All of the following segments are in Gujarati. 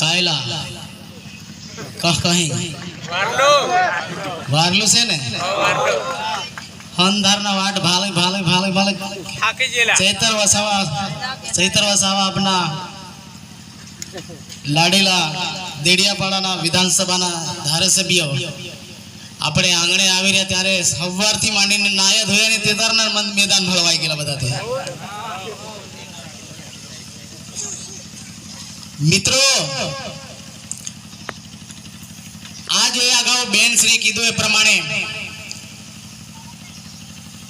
કાયલા. કહ કહી? વારલું. છે ને? અંધારના વાટ ભાલે ભાલે ભાલે ભાલે. ચૈતર વસાવા ચૈતર વસાવા આપના લાડેલા દેડિયાપાડાના વિધાનસભાના ધારાસભ્ય. આપણે આંગણે આવી રહ્યા ત્યારે સવારથી માંડીને નાયા ધોયા ને તેતારના મેદાન ભળવાઈ ગયેલા બધાથી મિત્રો, આજે અગાઉ બેન શ્રી કીધું એ પ્રમાણે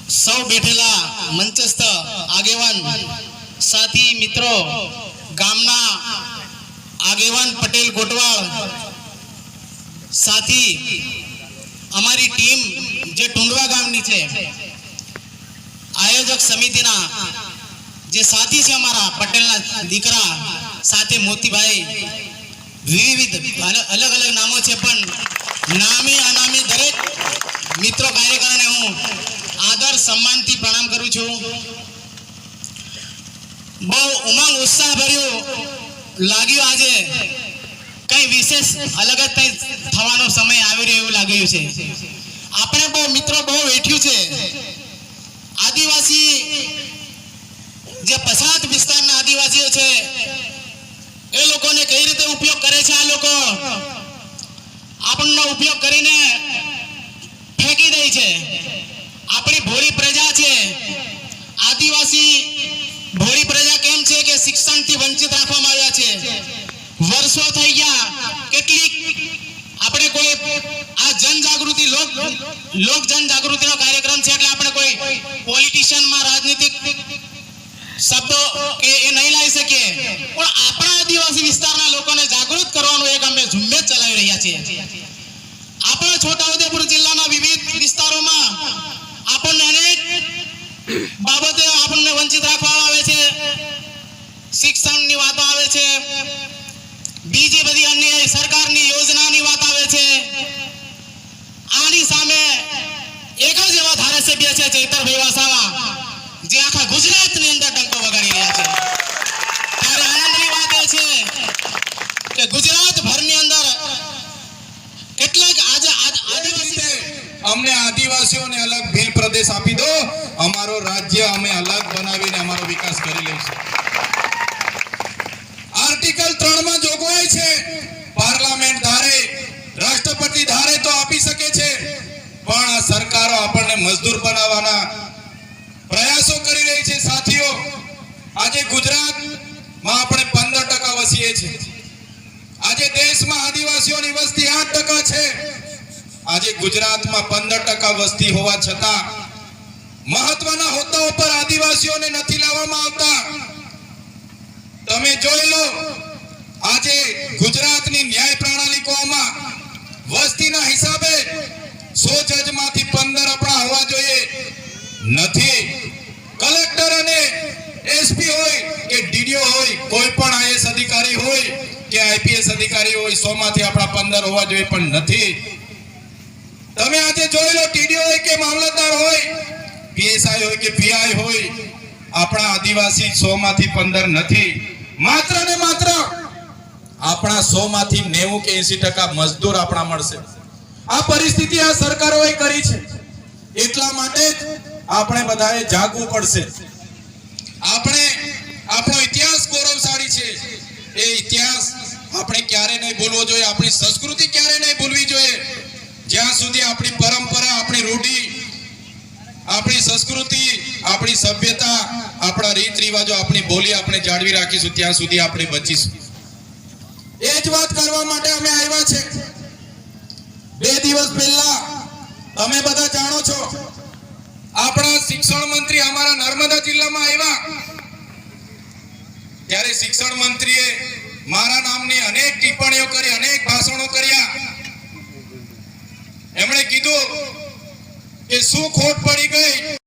સૌ બેઠેલા મંચસ્થ આગેવાન, સાથી, મિત્રો, ગામના આગેવાન પટેલ ગોટવાળ, સાથી, અમારી ટીમ જે ટુંડવા ગામની છે, આયોજક સમિતિના જે સાથી છે અમારા પટેલના દીકરા સાથે મોતીભાઈ વિવિધ અલ- અલગ અલગ નામો છે, પણ નામી અનામી દરેક મિત્રો કાર્યકરોને હું આદર, સન્માનથી પ્રણામ કરું છું. બહુ ઉમંગ ઉત્સાહ ભર્યું લાગ્યું આજે. કઈ વિશેષ અલગ જ કઈ થવાનો સમય આવી રહ્યો એવું લાગ્યું છે. આપણે બહુ, મિત્રો બહુ વેઠ્યું છે. આદિવાસી જે પછાત વિસ્તારના આદિવાસીઓ છે એ લોકોને કઈ રીતે ઉપયોગ કરે છે આ લોકો? આપણનો ઉપયોગ કરીને ફેંકી દે છે. આપણી ભોળી પ્રજા છે. આદિવાસી ભોળી પ્રજા કેમ છે કે શિક્ષણથી વંચિત રાખવામાં આવ્યા છે? વર્ષો થઈ ગયા. કેટલીક આપણે કોઈ આ જનજાગૃતિ, લોક લોક જનજાગૃતિનો કાર્યક્રમ છે એટલે આપણે કોઈ પોલિટિશિયનમાં રાજનીતિક શબ્દો કે એ નહીં લાવી શકીએ. પણ આપણા આદિવાસી વિસ્તારના લોકોને જાગૃત કરવાનું એક અમે ઝુંબેશ ચલાવી રહ્યા છીએ. આપણા છોટાઉદેપુર જિલ્લાના વિવિધ વિસ્તારોમાં આપણને અનેક બાબતે આપણને વંચિત રાખવામાં આવે છે. શિક્ષણની વાતો આવે છે. બીજી બધી અન્ય સરકારની યોજનાની વાત આવે છે. આની સામે એક જ એવા ધારાસભ્ય છે ચૈતરભાઈ વસાવા, જે આખા ગુજરાતની અંદર ડંકો વગાડી રહ્યા છે. ત્યારે આનંદની વાત એ છે કે ગુજરાત ભરની અંદર કેટલાક આજે આદિવાસી અમને આદિવાસીઓને અલગ ભીલ પ્રદેશ આપી દો. અમારો રાજ્ય અમે અલગ બનાવીને અમારો વિકાસ કરી લઈશું. આર્ટિકલ 3 માં જોગવાઈ છે. પાર્લામેન્ટ ધારે, રાષ્ટ્રપતિ ધારે તો આપી શકે છે. પણ આ સરકારો આપણને મજદૂર બનાવવાના પ્રયાસો કરી રહી છે સાથીઓ આજે ગુજરાતમાં આપણે પંદર ટકા વસીએ છીએ. આજે દેશમાં આદિવાસીઓની વસ્તી આઠ ટકા છે. આજે ગુજરાતમાં પંદર ટકા વસ્તી હોવા છતાં મહત્વના હોદ્દાઓ પર આદિવાસીઓને નથી લાવવામાં આવતા. તમે જોઈ લો, આજે ગુજરાતની ન્યાય પ્રણાલી કોમાં? વસ્તીના હિસાબે સો જજમાંથી પંદર આપણા હોવા જોઈએ. નથી. કલેક્ટર અને એસપી હોય કે ડીડીઓ હોય, કોઈ પણ આઈએસ અધિકારી હોય કે આઈપીએસ અધિકારી હોય સો માંથી આપણા પંદર હોવા જોઈએ પણ નથી. તમે આજે જોઈ લો, ટીડીઓ હોય કે મામલતદાર હોય, પીએસઆઈ હોય કે પીઆઈ હોય, આપણા આદિવાસી સો માંથી પંદર નથી. માત્ર ને માત્ર આપણા સો માંથી નેવું કે એસી ટકા મજદૂર આપણા મળશે. આ પરિસ્થિતિ આ સરકારોએ કરી છે. એટલા માટે જ આપણે બધાએ જાગવું પડશે. આપણો ઇતિહાસ ગૌરવશાળી છે. એ ઇતિહાસ આપણે ક્યારે નહીં ભૂલવો જોઈએ, આપણી સંસ્કૃતિ ક્યારે નહીં ભૂલવી જોઈએ. જ્યાં સુધી આપણી પરંપરા, આપણી રૂઢી, આપણી સંસ્કૃતિ, આપણી સભ્યતા, આપણા રીત રિવાજો, આપણી બોલી આપણે જાળવી રાખીશું, ત્યાં સુધી આપણે બચીશું. એ જ વાત કરવા માટે અમે આવ્યા છે. બે દિવસ પહેલા, તમે બધા જાણો છો, આપણા શિક્ષણ મંત્રી અમારા નર્મદા જિલ્લામાં આવ્યા. ત્યારે શિક્ષણ મંત્રીએ મારા નામની અનેક ટિપ્પણીઓ કરી, અનેક ભાષણો કર્યા. એમણે કીધું કે શું ખોટ પડી ગઈ?